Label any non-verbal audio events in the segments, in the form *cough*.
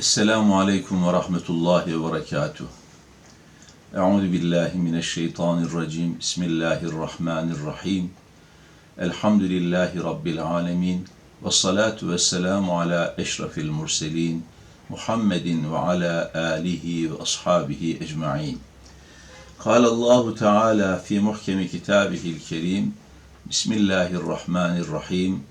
Esselamu Aleyküm ve Rahmetullahi ve Berekatuh. Euzu billahi mineşşeytanirracim. Bismillahirrahmanirrahim. Elhamdülillahi Rabbil alemin. Ve salatu ve selamu ala eşrafil murselin. Muhammedin ve ala alihi ve ashabihi ecma'in. قال الله تعالى في محكم كتابه الكريم بسم الله الرحمن الرحيم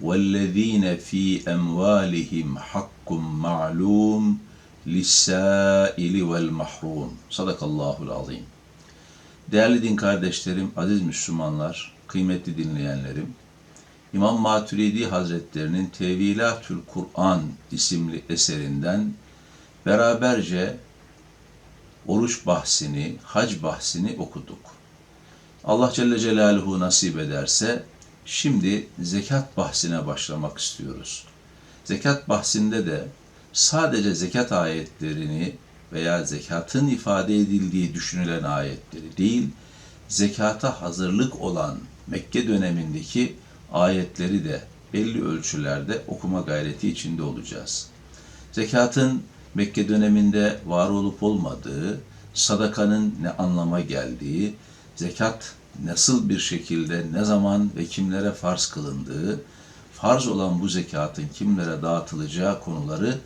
والذين في أموالهم حق معلوم للسائل والمحروم صدق الله العظيم Değerli din kardeşlerim, aziz Müslümanlar, kıymetli dinleyenlerim, İmam Maturidi Hazretlerinin Tevilatül Kur'an isimli eserinden beraberce oruç bahsini, hac bahsini okuduk. Allah Celle Celaluhu nasip ederse şimdi zekat bahsine başlamak istiyoruz. Zekat bahsinde de sadece zekat ayetlerini veya zekatın ifade edildiği düşünülen ayetleri değil, zekata hazırlık olan Mekke dönemindeki ayetleri de belli ölçülerde okuma gayreti içinde olacağız. Zekatın Mekke döneminde var olup olmadığı, sadakanın ne anlama geldiği, zekat nasıl bir şekilde, ne zaman ve kimlere farz kılındığı, farz olan bu zekatın kimlere dağıtılacağı konuları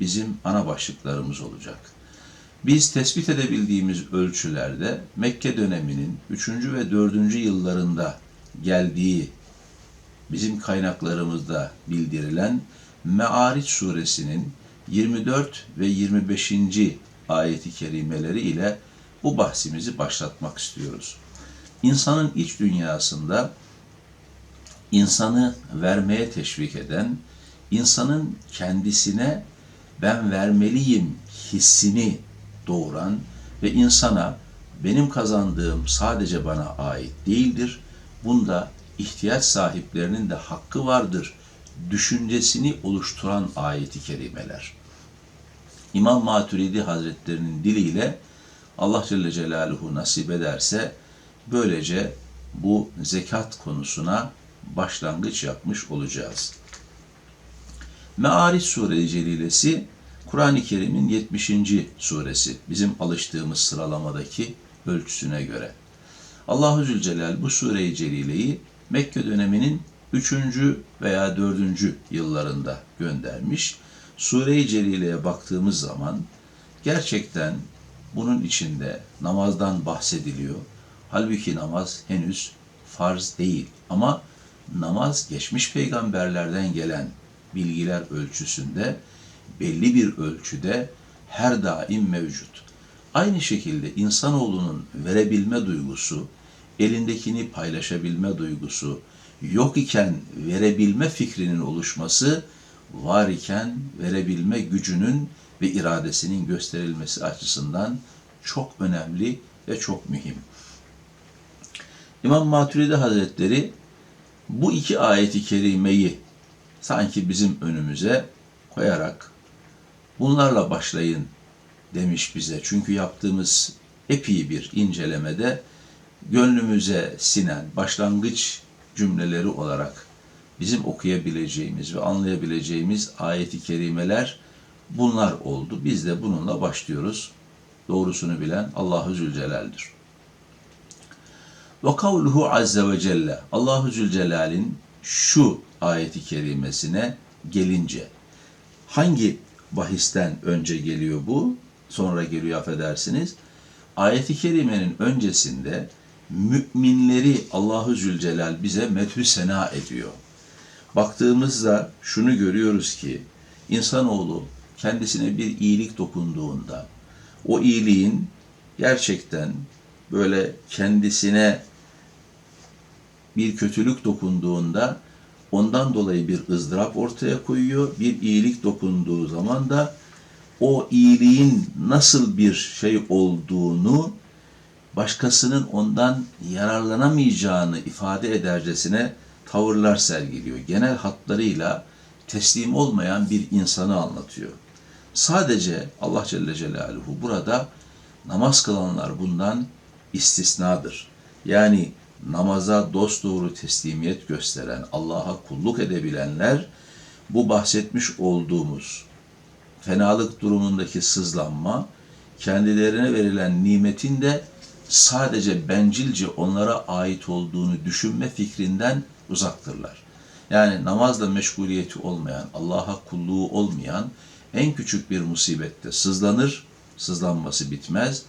bizim ana başlıklarımız olacak. Biz tespit edebildiğimiz ölçülerde Mekke döneminin 3. ve 4. yıllarında geldiği bizim kaynaklarımızda bildirilen Me'ariç suresinin 24 ve 25. ayeti kerimeleri ile bu bahsimizi başlatmak istiyoruz. İnsanın iç dünyasında insanı vermeye teşvik eden, insanın kendisine ben vermeliyim hissini doğuran ve insana benim kazandığım sadece bana ait değildir. Bunda ihtiyaç sahiplerinin de hakkı vardır düşüncesini oluşturan ayeti kerimeler. İmam Maturidi Hazretlerinin diliyle Allah Celle Celaluhu nasip ederse böylece bu zekat konusuna başlangıç yapmış olacağız. Me'ariç Sure-i Celilesi Kur'an-ı Kerim'in 70. suresi bizim alıştığımız sıralamadaki ölçüsüne göre. Allahu Zülcelal bu sure-i celileyi Mekke döneminin 3. veya 4. yıllarında göndermiş. Sure-i Celile'ye baktığımız zaman gerçekten bunun içinde namazdan bahsediliyor. Halbuki namaz henüz farz değil ama namaz geçmiş peygamberlerden gelen bilgiler ölçüsünde belli bir ölçüde her daim mevcut. Aynı şekilde insanoğlunun verebilme duygusu, elindekini paylaşabilme duygusu, yok iken verebilme fikrinin oluşması, var iken verebilme gücünün ve iradesinin gösterilmesi açısından çok önemli ve çok mühim. İmam Maturidi Hazretleri bu iki ayeti kerimeyi sanki bizim önümüze koyarak bunlarla başlayın demiş bize. Çünkü yaptığımız epey bir incelemede gönlümüze sinen başlangıç cümleleri olarak bizim okuyabileceğimiz ve anlayabileceğimiz ayeti kerimeler bunlar oldu. Biz de bununla başlıyoruz. Doğrusunu bilen Allahu Zülcelal'dir. Ve kavluhu azze ve celle Allahu Zülcelal'in şu ayeti kerimesine gelince hangi bahisten önce geliyor bu? Sonra geliyor affedersiniz. Ayeti kerimenin öncesinde müminleri Allahu Zülcelal bize methü sena ediyor. Baktığımızda şunu görüyoruz ki insanoğlu kendisine bir iyilik dokunduğunda o iyiliğin gerçekten böyle kendisine bir kötülük dokunduğunda ondan dolayı bir ızdırap ortaya koyuyor. Bir iyilik dokunduğu zaman da o iyiliğin nasıl bir şey olduğunu başkasının ondan yararlanamayacağını ifade edercesine tavırlar sergiliyor. Genel hatlarıyla teslim olmayan bir insanı anlatıyor. Sadece Allah Celle Celaluhu burada namaz kılanlar bundan istisnadır. Yani namaza dosdoğru teslimiyet gösteren, Allah'a kulluk edebilenler bu bahsetmiş olduğumuz fenalık durumundaki sızlanma, kendilerine verilen nimetin de sadece bencilce onlara ait olduğunu düşünme fikrinden uzaktırlar. Yani namazla meşguliyeti olmayan, Allah'a kulluğu olmayan en küçük bir musibette sızlanır, sızlanması bitmez.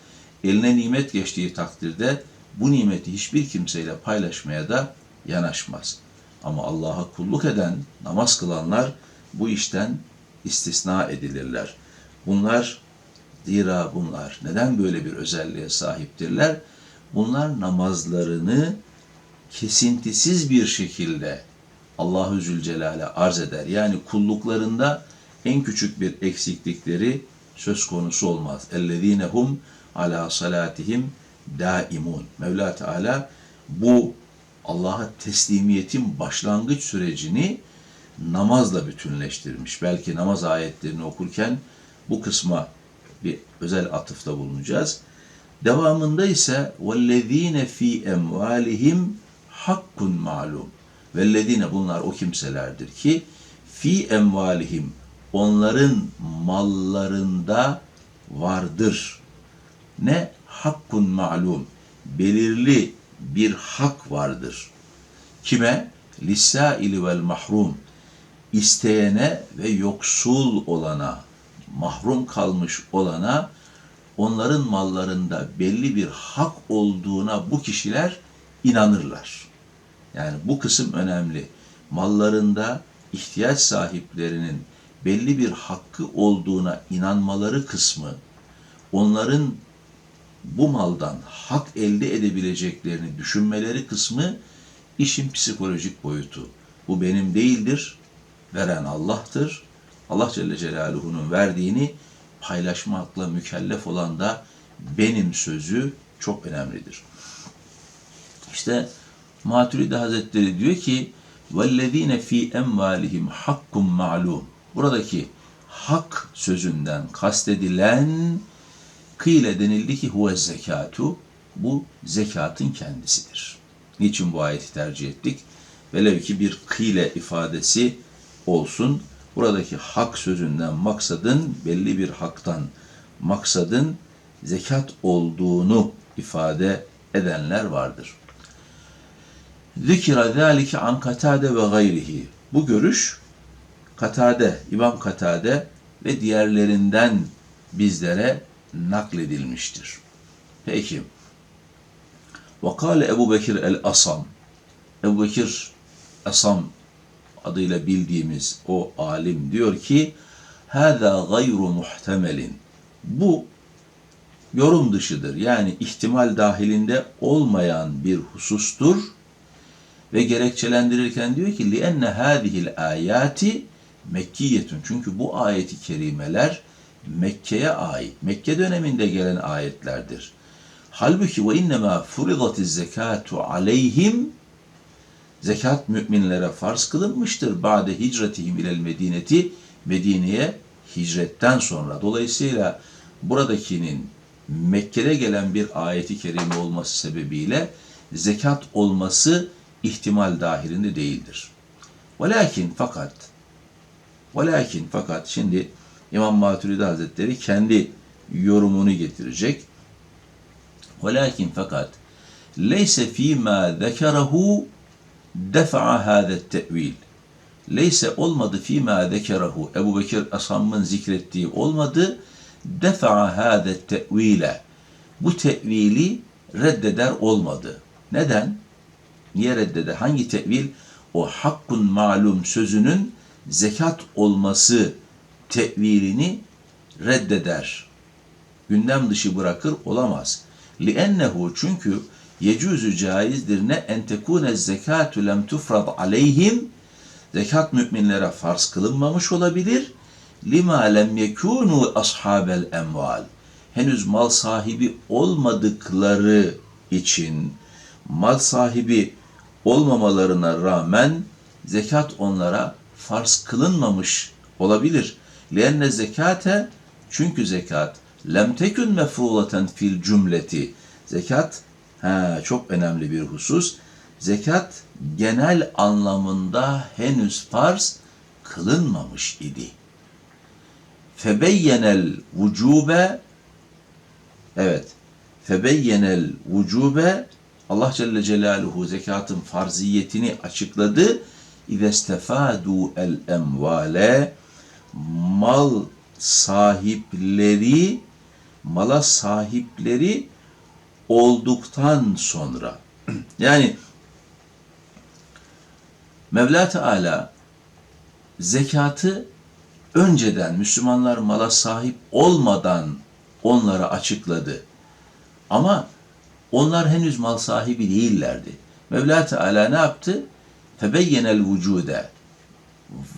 Eline nimet geçtiği takdirde bu nimeti hiçbir kimseyle paylaşmaya da yanaşmaz. Ama Allah'a kulluk eden, namaz kılanlar bu işten istisna edilirler. Bunlar zira bunlar neden böyle bir özelliğe sahiptirler? Bunlar namazlarını kesintisiz bir şekilde Allahü Zülcelal'e arz eder. Yani kulluklarında en küçük bir eksiklikleri söz konusu olmaz. اَلَّذ۪ينَ هُمْ ala salatihim daimun. Mevla Teala bu Allah'a teslimiyetin başlangıç sürecini namazla bütünleştirmiş. Belki namaz ayetlerini okurken bu kısma bir özel atıfta bulunacağız. Devamında ise vellezine fi emvalihim hakkun malum. Vellezine bunlar o kimselerdir ki fi emvalihim onların mallarında vardır ne? Hakkun malum. Belirli bir hak vardır. Kime? Lissaili vel mahrum. İsteyene ve yoksul olana, mahrum kalmış olana onların mallarında belli bir hak olduğuna bu kişiler inanırlar. Yani bu kısım önemli. Mallarında ihtiyaç sahiplerinin belli bir hakkı olduğuna inanmaları kısmı, onların bu maldan hak elde edebileceklerini düşünmeleri kısmı işin psikolojik boyutu. Bu benim değildir, veren Allah'tır. Allah Celle Celaluhu'nun verdiğini paylaşmakla mükellef olan da benim sözü çok önemlidir. İşte Maturidi Hazretleri diyor ki وَالَّذ۪ينَ ف۪ي اَمْوَالِهِمْ حَقٌّ مَعْلُومٌ Buradaki hak sözünden kastedilen kıyle denildi ki huve zekatu bu zekatın kendisidir. Niçin bu ayeti tercih ettik? Velev ki bir kıyle ifadesi olsun. Buradaki hak sözünden maksadın belli bir haktan maksadın zekat olduğunu ifade edenler vardır. Zikra zâlike an katade ve gayrihi. Bu görüş Katade, İmam Katade ve diğerlerinden bizlere nakledilmiştir. Peki. Vakale Ebu Bekir el-Asam. Ebu Bekir Asam adıyla bildiğimiz o alim diyor ki Hâzâ gayru muhtemelin. Bu yorum dışıdır. Yani ihtimal dahilinde olmayan bir husustur ve gerekçelendirirken diyor ki lienne hadihil ayati mekkiyetun. Çünkü bu ayeti kerimeler Mekke'ye ait. Mekke döneminde gelen ayetlerdir. Halbuki ve innema furidatiz zekatu aleyhim zekat müminlere farz kılınmıştır. Ba'de hicretihim ilel medineti Medine'ye hicretten sonra. Dolayısıyla buradakinin Mekke'de gelen bir ayeti kerime olması sebebiyle zekat olması ihtimal dahilinde değildir. Velakin fakat velakin fakat şimdi İmam Maturidi Hazretleri kendi yorumunu getirecek. Velakin fakat leyse fîmâ zekerahu defa'a hâdet te'vil. Leyse olmadı fîmâ zekerahu. Ebu Bekir Asam'ın zikrettiği olmadı. Defa'a hâdet te'vile. Bu tevili reddeder olmadı. Neden? Niye reddeder? Hangi tevil? O hakkun malum sözünün zekat olması tevilini reddeder. Gündem dışı bırakır olamaz. لِأَنَّهُ çünkü yecüzü caizdir ne entekune zekatü lem tufrad aleyhim zekat müminlere farz kılınmamış olabilir. Lima lem yekunu ashabel emval. Henüz mal sahibi olmadıkları için mal sahibi olmamalarına rağmen zekat onlara farz kılınmamış olabilir. لِأَنَّ zekate çünkü zekat lem tekün mefrulaten fil cümleti. Zekat ha, çok önemli bir husus. Zekat genel anlamında henüz farz kılınmamış idi. febeyyenel vücube evet febeyyenel vücube Allah Celle Celaluhu zekatın farziyetini açıkladı. İzestefadu el emvale mal sahipleri mala sahipleri olduktan sonra *clears throat* yani Mevla Teala zekatı önceden Müslümanlar mala sahip olmadan onlara açıkladı. Ama onlar henüz mal sahibi değillerdi. Mevla Teala ne yaptı? Febeyyenel vücude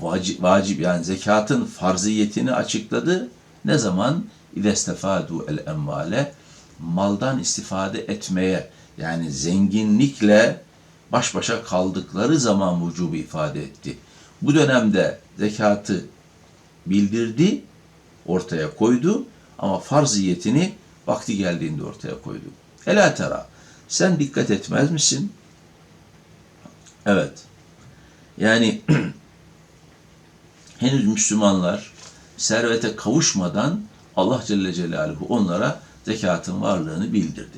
vacip, vacip yani zekatın farziyetini açıkladı. Ne zaman? İdestefadu el emvale maldan istifade etmeye yani zenginlikle baş başa kaldıkları zaman vücubu ifade etti. Bu dönemde zekatı bildirdi, ortaya koydu ama farziyetini vakti geldiğinde ortaya koydu. Ela tera, sen dikkat etmez misin? Evet. Yani *clears throat* henüz Müslümanlar servete kavuşmadan Allah Celle Celaluhu onlara zekatın varlığını bildirdi.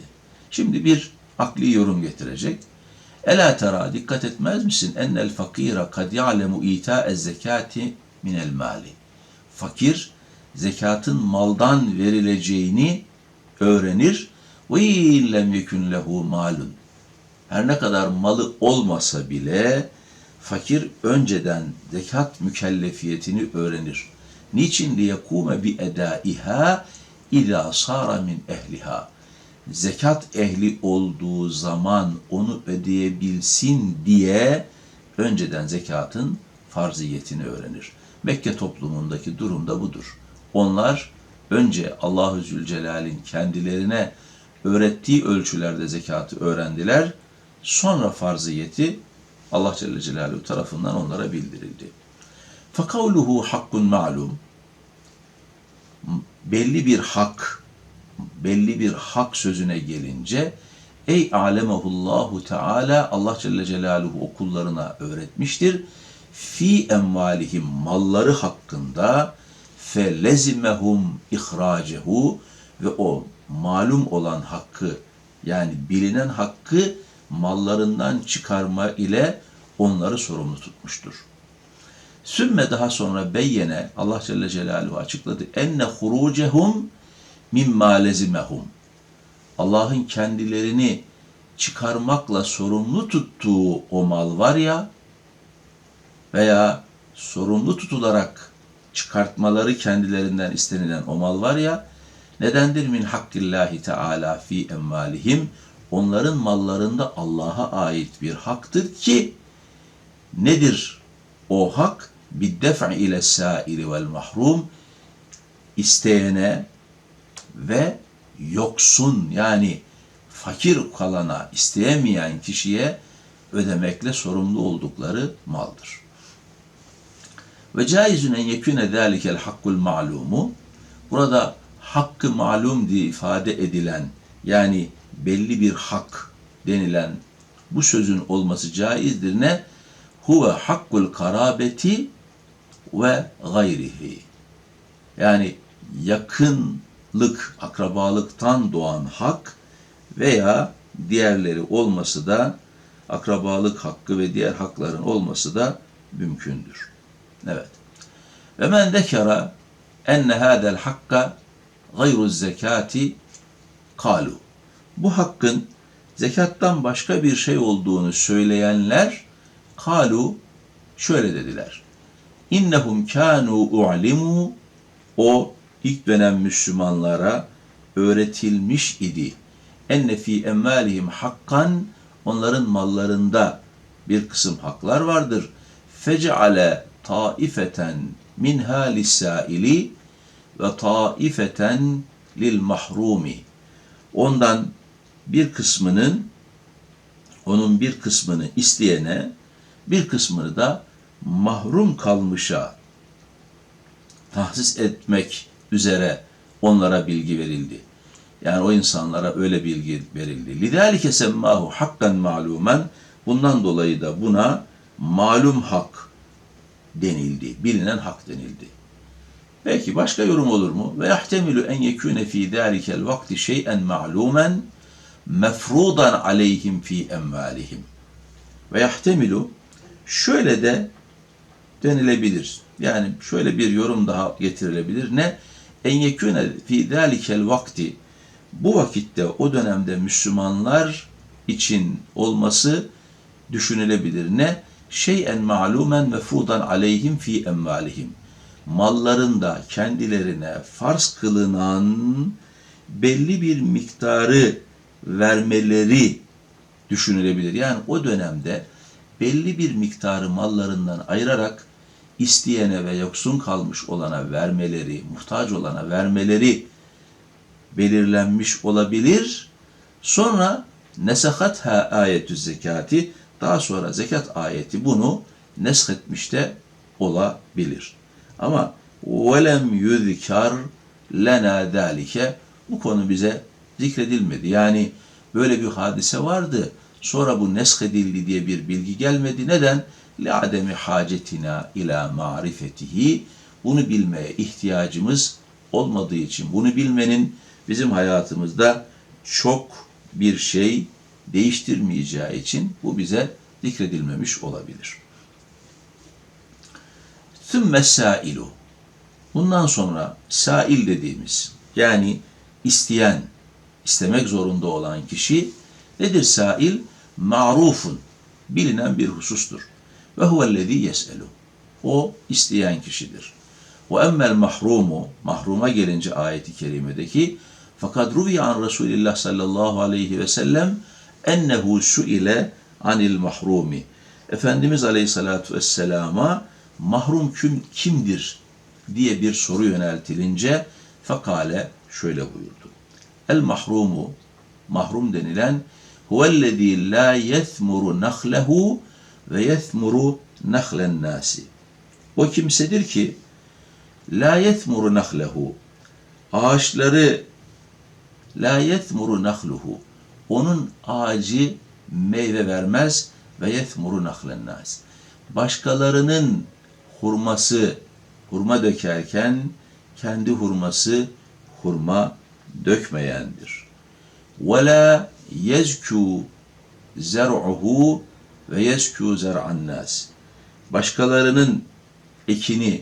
Şimdi bir akli yorum getirecek. Ela tera dikkat etmez misin? Ennel fakira kad ya'lemu ita'ez zekati minel mali. Fakir zekatın maldan verileceğini öğrenir. Ve illem yekun lehu malun. Her ne kadar malı olmasa bile fakir önceden zekat mükellefiyetini öğrenir. Niçin liyekume bi edaiha ila sara min ehliha. Zekat ehli olduğu zaman onu ödeyebilsin diye önceden zekatın farziyetini öğrenir. Mekke toplumundaki durum da budur. Onlar önce Allahü Zülcelal'in kendilerine öğrettiği ölçülerde zekatı öğrendiler. Sonra farziyeti Allah Celle Celaluhu tarafından onlara bildirildi. Fakavluhu hakkun ma'lum belli bir hak, belli bir hak sözüne gelince ey alemehullahu teala Allah Celle Celaluhu o kullarına öğretmiştir. Fi emvalihim malları hakkında fe lezimehum ihracehu ve o malum olan hakkı yani bilinen hakkı mallarından çıkarma ile onları sorumlu tutmuştur. Sümme daha sonra beyyene Allah Celle Celaluhu açıkladı. Enne hurucehum mimma lezimehum. Allah'ın kendilerini çıkarmakla sorumlu tuttuğu o mal var ya veya sorumlu tutularak çıkartmaları kendilerinden istenilen o mal var ya nedendir min hakkillahi teala fi emvalihim onların mallarında Allah'a ait bir haktır ki nedir o hak? biddef'i ile sairi vel mahrum isteyene ve yoksun yani fakir kalana isteyemeyen kişiye ödemekle sorumlu oldukları maldır. Ve caizün en yekûne zâlikel hakkul ma'lumu burada hakkı malum diye ifade edilen yani belli bir hak denilen bu sözün olması caizdir ne? Huve hakkul karabeti ve gayrihi. Yani yakınlık, akrabalıktan doğan hak veya diğerleri olması da akrabalık hakkı ve diğer hakların olması da mümkündür. Evet. Ve men zekara enne hadel hakka gayru zekati kalu. Bu hakkın zekattan başka bir şey olduğunu söyleyenler kalu şöyle dediler. İnnehum kanu u'limu o ilk dönem Müslümanlara öğretilmiş idi. Enne fi emvalihim hakkan onların mallarında bir kısım haklar vardır. Fec'ale taifeten minha lissaili ve taifeten lil mahrumi. Ondan bir kısmının onun bir kısmını isteyene bir kısmını da mahrum kalmışa tahsis etmek üzere onlara bilgi verildi. Yani o insanlara öyle bilgi verildi. Lidalike semmahu hakkan malumen bundan dolayı da buna malum hak denildi. Bilinen hak denildi. Peki başka yorum olur mu? Ve yahtemilu en yekune fi zalikel vakti şey'en ma'lumen mefrudan aleyhim fi emvalihim. Ve yahtemilu şöyle de denilebilir. Yani şöyle bir yorum daha getirilebilir. Ne? En yekune fi zalikel vakti bu vakitte o dönemde Müslümanlar için olması düşünülebilir. Ne? Şeyen ma'lumen mefrudan aleyhim fi emvalihim. Mallarında kendilerine farz kılınan belli bir miktarı vermeleri düşünülebilir. Yani o dönemde belli bir miktarı mallarından ayırarak isteyene ve yoksun kalmış olana vermeleri, muhtaç olana vermeleri belirlenmiş olabilir. Sonra nesahatha ayetü zekati daha sonra zekat ayeti bunu neshetmiş de olabilir. Ama velem yuzkar lena dalike bu konu bize zikredilmedi. Yani böyle bir hadise vardı. Sonra bu neshedildi diye bir bilgi gelmedi. Neden? لِعَدَمِ hacetina ila marifetihi bunu bilmeye ihtiyacımız olmadığı için bunu bilmenin bizim hayatımızda çok bir şey değiştirmeyeceği için bu bize zikredilmemiş olabilir. Thümme sailu. Bundan sonra sail dediğimiz yani isteyen, istemek zorunda olan kişi nedir sail? Ma'rufun, bilinen bir husustur. Ve huvellezî yes'elu. O isteyen kişidir. Ve emmel mahrumu, mahruma gelince ayeti kerimedeki fakat ruviye an Resulillah sallallahu aleyhi ve sellem ennehu suile anil mahrumi. Efendimiz aleyhissalatu vesselama mahrum kim, kimdir diye bir soru yöneltilince fakale şöyle buyurdu. El mahrumu, mahrum denilen huvellezî la yethmuru nahlehu ve yethmuru nahlen nasi. O kimsedir ki la yethmuru nahlehu ağaçları la yethmuru nahluhu onun ağacı meyve vermez ve yethmuru nahlen nas. Başkalarının hurması hurma dökerken kendi hurması hurma dökmeyendir. Ve la yezku zer'uhu ve yezku zer'an nas. Başkalarının ekini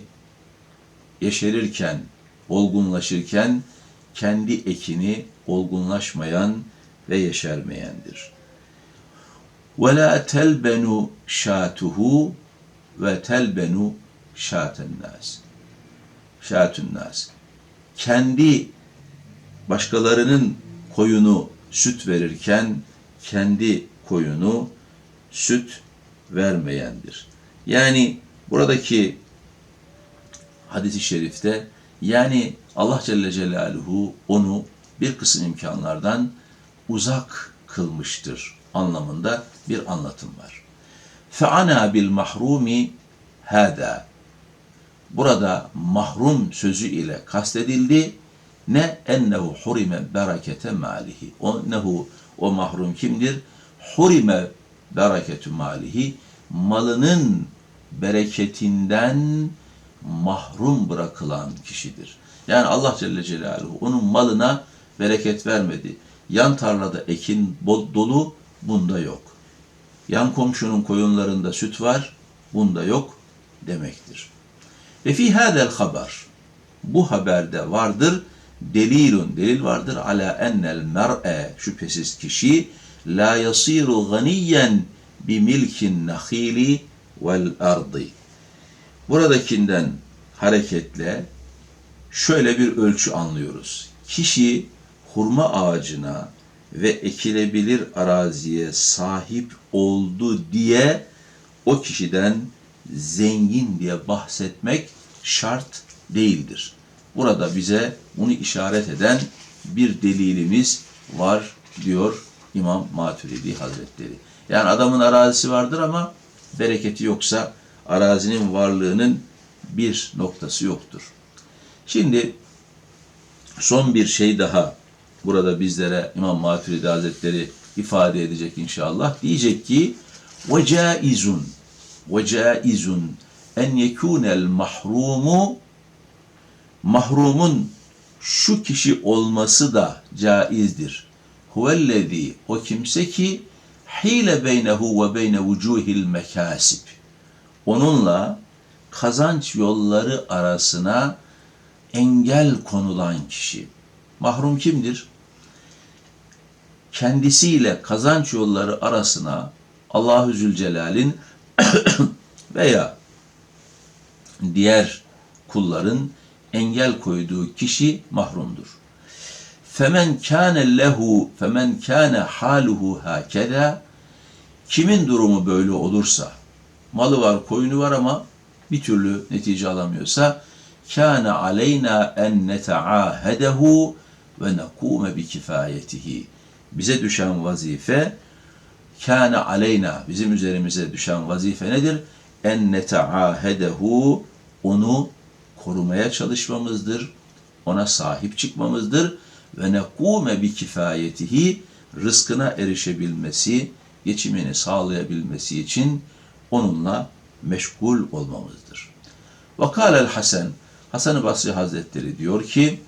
yeşerirken, olgunlaşırken kendi ekini olgunlaşmayan ve yeşermeyendir. Ve la telbenu şatuhu ve telbenu şaten nas. Şatun nas. Kendi başkalarının koyunu süt verirken kendi koyunu süt vermeyendir. Yani buradaki hadisi şerifte yani Allah Celle Celaluhu onu bir kısım imkanlardan uzak kılmıştır anlamında bir anlatım var. Fe'ana bil mahrumi hada. Burada mahrum sözü ile kastedildi. Ne ennehu hurime berekete malihi. O nehu o mahrum kimdir? Hurime bereketu malihi. Malının bereketinden mahrum bırakılan kişidir. Yani Allah Celle Celaluhu onun malına bereket vermedi. Yan tarlada ekin dolu, bunda yok. Yan komşunun koyunlarında süt var, bunda yok demektir. Ve fi hadel haber, bu haberde vardır, delilun, delil vardır ala ennel mer'e, şüphesiz kişi, la yasiru ganiyen bi milkin nahili vel ardı. Buradakinden hareketle şöyle bir ölçü anlıyoruz. Kişi hurma ağacına ve ekilebilir araziye sahip oldu diye o kişiden zengin diye bahsetmek şart değildir. Burada bize bunu işaret eden bir delilimiz var diyor İmam Maturidi Hazretleri. Yani adamın arazisi vardır ama bereketi yoksa arazinin varlığının bir noktası yoktur. Şimdi son bir şey daha burada bizlere İmam Maturidi Hazretleri ifade edecek inşallah. Diyecek ki ve caizun en yekunel mahrumu mahrumun şu kişi olması da caizdir. Huvellezî o kimse ki hile beynehu ve beyne vucuhil mekasib. Onunla kazanç yolları arasına engel konulan kişi. Mahrum kimdir? Kendisiyle kazanç yolları arasına Allahü Zülcelal'in *coughs* veya diğer kulların engel koyduğu kişi mahrumdur. Femen kâne lehu femen kâne haluhu hakeda kimin durumu böyle olursa malı var, koyunu var ama bir türlü netice alamıyorsa kâne aleyna en neteâhedehu ve nekûme bi kifayetihi. Bize düşen vazife kâne aleyna bizim üzerimize düşen vazife nedir? En neteâhedehu onu korumaya çalışmamızdır. Ona sahip çıkmamızdır ve nekume bi kifayetihi rızkına erişebilmesi, geçimini sağlayabilmesi için onunla meşgul olmamızdır. Vakal Hasan Hasan-ı Basri Hazretleri diyor ki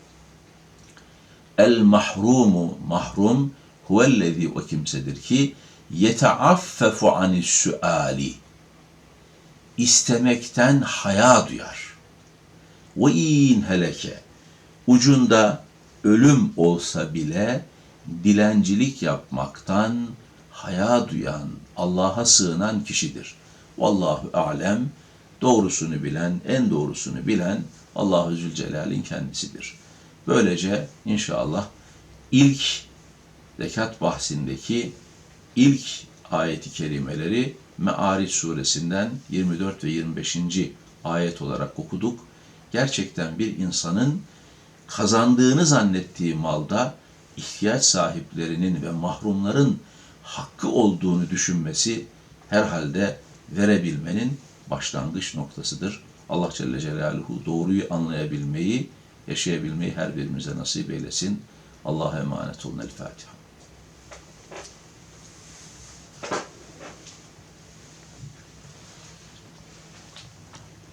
El mahrumu mahrum huvellezî o kimsedir ki yeteaffefu anis suali istemekten haya duyar. Ve in heleke ucunda ölüm olsa bile dilencilik yapmaktan haya duyan, Allah'a sığınan kişidir. Vallahu alem doğrusunu bilen, en doğrusunu bilen Allahu Zülcelal'in kendisidir. Böylece inşallah ilk zekat bahsindeki ilk ayeti kerimeleri Me'ariç suresinden 24 ve 25. ayet olarak okuduk. Gerçekten bir insanın kazandığını zannettiği malda ihtiyaç sahiplerinin ve mahrumların hakkı olduğunu düşünmesi herhalde verebilmenin başlangıç noktasıdır. Allah Celle Celaluhu doğruyu anlayabilmeyi, yaşayabilmeyi her birimize nasip eylesin. Allah'a emanet olun. El Fatiha.